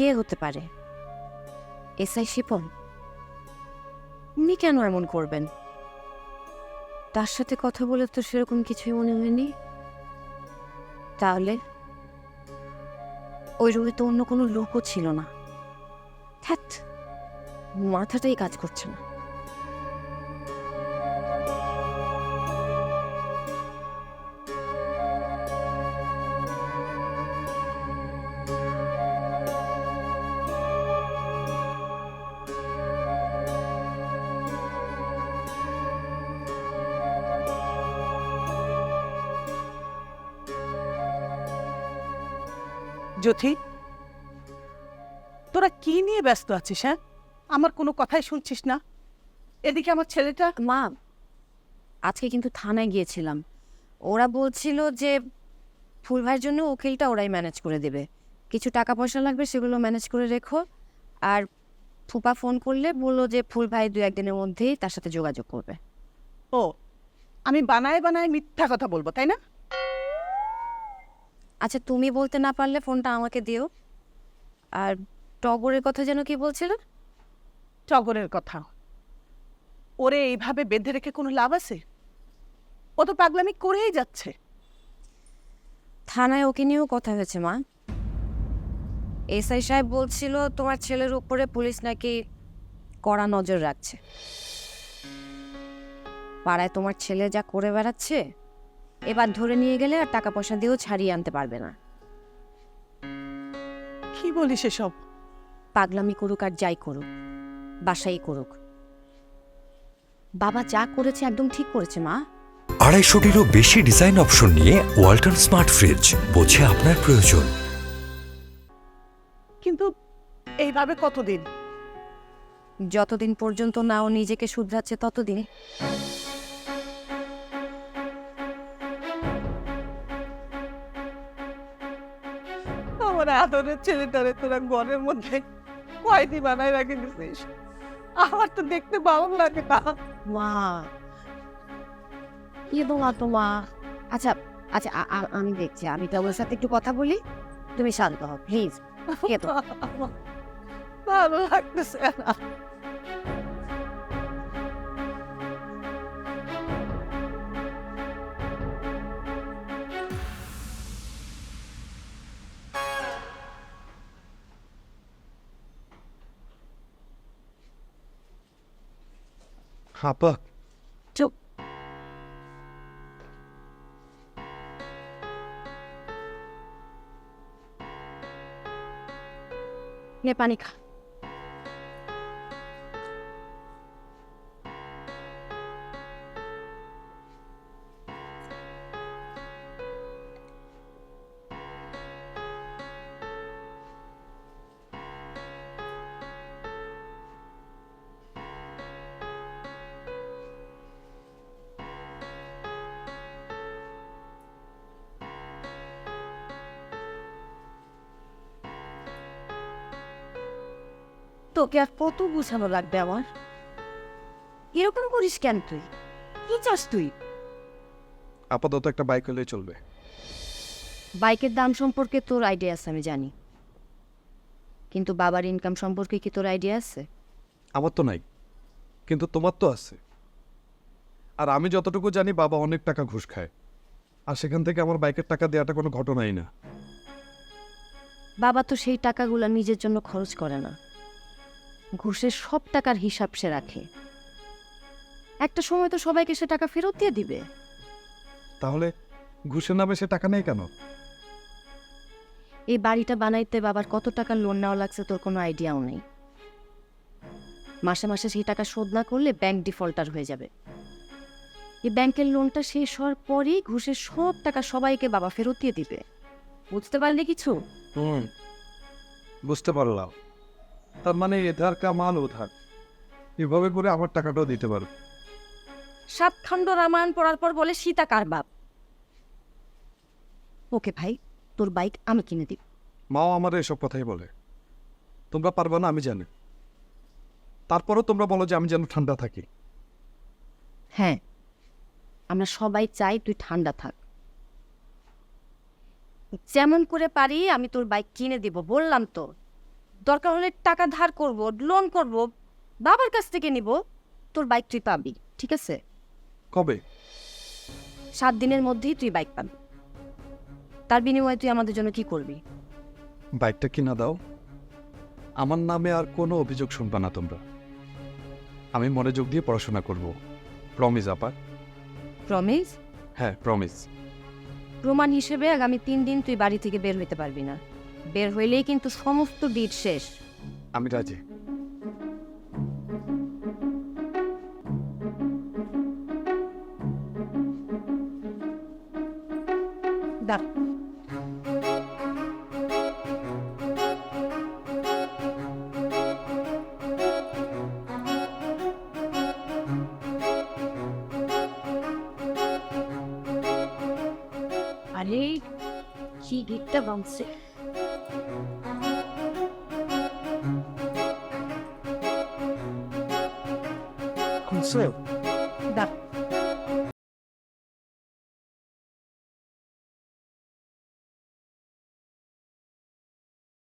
কে হতে পারে। এসআই শিপন, উনি কেন এমন করবেন? তার সাথে কথা বলে তো সেরকম কিছুই মনে হয়নি। তাহলে ওই রুমে তো অন্য কোনো লোকও ছিল না। হ্যাঁ মাথাটাই কাজ করছে না। জ্যোতি তোরা কি নিয়ে ব্যস্ত আছিস হ্যাঁ? আমার কোনো কথাই শুনছিস না। এদিকে আমার ছেলেটা? মা আজকে কিন্তু থানায় গিয়েছিলাম। ওরা বলছিল যে ফুল ভাইয়ের জন্য উকিলটা ওরাই ম্যানেজ করে দেবে। কিছু টাকা পয়সা লাগবে সেগুলো ম্যানেজ করে রেখো। আর ফুপা ফোন করলে বলল যে ফুল ভাই দু একদিনের মধ্যেই তার সাথে যোগাযোগ করবে। ও আমি বানায় বানায় মিথ্যা কথা বলব তাই না? আচ্ছা তুমি বলতে না পারলে ফোনটা আমাকে দিও। আর টগরের কথা যেন কি বলছিল? টগরের কথা। ওরে এইভাবে বেঁধে রেখে কোনো লাভ আছে? ও তো পাগলামি করেই যাচ্ছে। থানায় ওকে নিয়েও কথা হয়েছে মা। এসআই সাহেব বলছিল তোমার ছেলের উপরে পুলিশ নাকি কড়া নজর রাখছে। পাড়ায় তোমার ছেলে যা করে বেড়াচ্ছে এবার ধরে নিয়ে গেলে আর টাকা পয়সা দিয়েও ছাড়িয়ে আনতে পারবে না। কি বলিস এসব? পাগলামি করুক আর যাই করুক বাসাই করুক। বাবা যা করেছে একদম ঠিক করেছে মা। আড়াইশোটিরও বেশি ডিজাইন অপশন নিয়ে ওয়াল্টন স্মার্ট ফ্রিজ বোঝে আপনার প্রয়োজন। কিন্তু এইভাবে কতদিন? যতদিন পর্যন্ত না ও নিজেকে শুধরাচ্ছে ততদিন। আমার আদরের ছেলেটারে তোরা ঘরের মধ্যে কয়দি বানায় রাখে দিছিস? আমার তো দেখতে ভালো লাগে না। মা কি তোমা তোমা আচ্ছা আচ্ছা আ- আ- আমি দেখছি আমি তো ওর সাথে একটু কথা বলি। তুমি শান্ত হও প্লিজ তো ভালো লাগতেছে না। আপা চুপ নে পানি খা তোকে আর কত বুঝানো লাগবে আমার? এরকম করিস কেন তুই? কি চাস তুই? আপাতত একটা বাইক হলেই চলবে। বাইকের দাম সম্পর্কে তোর আইডিয়া আছে আমি জানি। কিন্তু বাবার ইনকাম সম্পর্কে কি তোর আইডিয়া আছে? আমার তো নাই। কিন্তু তোমার তো আছে। আর আমি যতটুকু জানি বাবা অনেক টাকা ঘুষ খায়। আর সেখান থেকে আমার বাইকের টাকা দেওয়াটা কোনো ঘটনাই না। বাবা তো সেই টাকাগুলো নিজের জন্য খরচ করে না। ঘুষের সব টাকার হিসাব সে রাখে। একটা সময় তো সবাইকে সে টাকা ফেরত দিয়ে দিবে। তাহলে ঘুষের নামে সে টাকা নেই কেন? এই বাড়িটা বানাইতে বাবার কত টাকা লোন নেওয়া লাগছে তোর কোনো আইডিয়াও নেই। মাসে মাসে সেই টাকা শোধ না করলে ব্যাংক ডিফল্টার হয়ে যাবে। এই ব্যাংকের লোনটা শেষ হওয়ার পরেই ঘুষের সব টাকা সবাইকে বাবা ফেরত দিয়ে দিবে। বুঝতে পারলি কিছু? হুম বুঝতে পারলাম। তার মানে এধার কামাল ওধার। এভাবে করে আমার টাকাটাও দিতে পারো। সাত খণ্ড রামায়ণ পড়ার পর বলে সীতা কার বাপ? ওকে ভাই তোর বাইক আমি কিনে দিব। মাও আমার এসব কথাই বলে। তোমরা পারবে না আমি জানি। তারপরও তোমরা বলো যে আমি যেন ঠান্ডা থাকি। হ্যাঁ আমরা সবাই চাই তুই ঠান্ডা থাক। যেমন করে পারি আমি তোর বাইক কিনে দিব বললাম তো। দরকার হলে টাকা ধার করব লোন করব বাবার কাছ থেকে নিব তোর বাইক তুই পাবি ঠিক আছে? কবে? সাত দিনের মধ্যেই তুই বাইক পাবি। তার বিনিময়ে তুই আমাদের জন্য কি করবি? বাইকটা কিনা দাও। আমার নামে আর কোনো অভিযোগ শুনবা না তোমরা। আমি মনোযোগ দিয়ে পড়াশোনা করব। প্রমিস আপা। প্রমিস হ্যাঁ প্রমিস প্রমাণ হিসেবে আগামী তিন দিন তুই বাড়ি থেকে বের হইতে পারবি না। বের হইলেই কিন্তু সমস্ত ডিট শেষ। আমি রাজি। দাঁড় আরে কি গিটটা বামছে দাঁড়